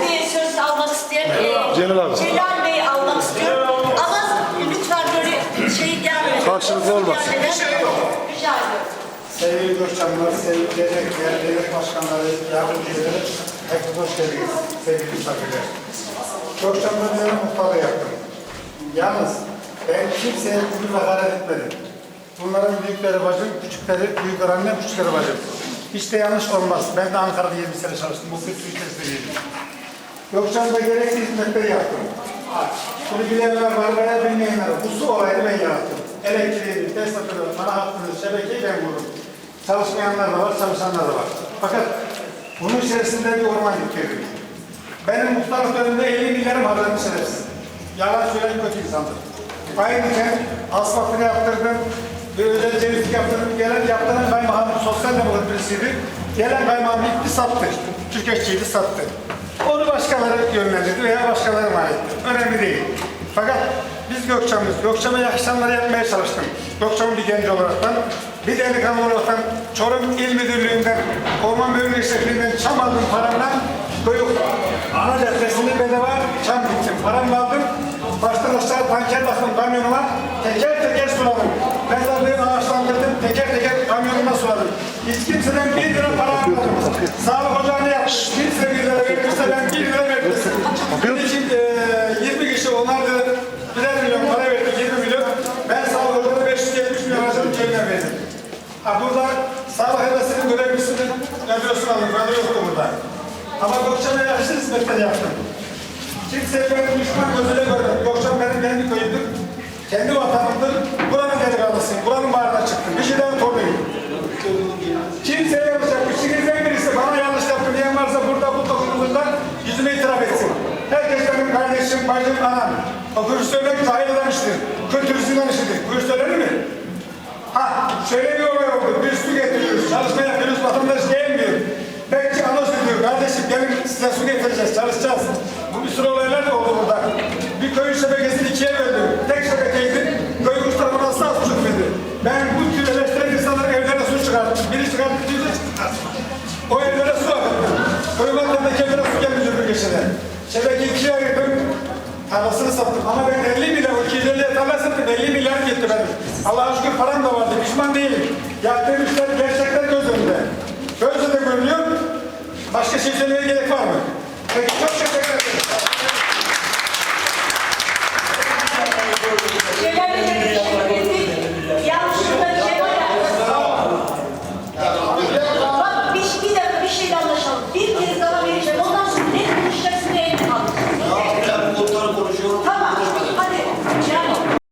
bir söz almak isteyen e, Celal abi. Celal Bey'i almak istiyorum. Ama lütfen böyle şey gelmeyin. Karşılıklı olmasın. Bir. Şey Rica ediyorum. Sevgili Göçmenler, sevgili Devlet Değer Devlet Başkanları, yardımcıları, hepiniz hoş geldiniz sevgili misafirler. Göçmenler ben muhtarı yaptım. Yalnız ben kimseye gurur ve etmedim. Bunların büyükleri bacım, küçükleri, büyükleri annem, küçükleri bacım. Hiç de yanlış olmaz. Ben de Ankara'da 20 sene çalıştım. Bu kötü bir tespit Gökçam'da gerekli hizmetleri yaptım. Bunu bilenler var veya bilmeyenler. Bu su olayını ben yarattım. Elektriğini, tesisatını, ana hattını, şebekeyi ben vurdum. Çalışmayanlar da var, çalışanlar da var. Fakat bunun içerisinde bir orman diktirdim. Benim muhtarlık döneminde 50 milyarım harcamış şerefsiz. Yalan söyleyen kötü insandır. Ayrıca asfaltını yaptırdım, bir özel cevizlik yaptırdım. Gelen yaptıran kaymakam sosyal demokrat birisiydi. Gelen kaymakam gitti sattı. Türkeşçiydi sattı. Onu başkaları yönlendirdi veya başkaları mal etti. Önemli değil. Fakat biz Gökçam'ız. Gökçam'a yakışanları yapmaya çalıştım. Gökçam'ın bir genç olaraktan, bir delikanlı olaraktan Çorum İl Müdürlüğü'nden, Orman Bölge Şefliği'nden çam aldım paramla. Koyup ana caddesini bedava çam diktim. Paramla aldım. Baştan aşağı tanker taktım kamyonuma. Teker teker suladım. Mezarlığı ağaçlandırdım. Teker teker kamyonuma suladım. Hiç kimseden bir lira para almadım. Sağlık ocağını yaptım. Kimse bir lira verirse ben bir lira verdim. Bunun için eee 20 kişi onlar da birer milyon para verdi. 20 milyon. Ben sağlık ocağına 570 milyon harcadım cebine verdim. Ha burada sağlık hevesinin görevlisinin ödülsünü aldım. Ben yoktu burada. Ama Gökçen'e yakışır hizmetler yaptım. Kimse benim düşman gözüyle görmedi. Gökçen benim Kimseye yapacak. İçinizden birisi bana yanlış yaptı diyen varsa burada bu toplumda yüzüme itiraf etsin. Herkes benim kardeşim, bacım, anam. O kuruş söylemek tahil eden işidir. Kültürüsünden işidir. Kuruş söylenir mi? Ha, şöyle bir olay oldu. Bir su getiriyoruz. Çalışma yapıyoruz. Vatandaş gelmiyor. Bekçi anons ediyor. Kardeşim gelin size su getireceğiz. Çalışacağız. Bu bir sürü olaylar da oldu burada. Bir köyün şebekesini ikiye böldüm. Vatandaşı evlere su gelmiyor bir geçede. Şebeke ikiye ayırdım. Tarlasını sattım ama ben 50 milyar, 250 tarla sattım, 50 milyar gitti benim. Allah'a şükür param da vardı, pişman değilim. Yaptığım işler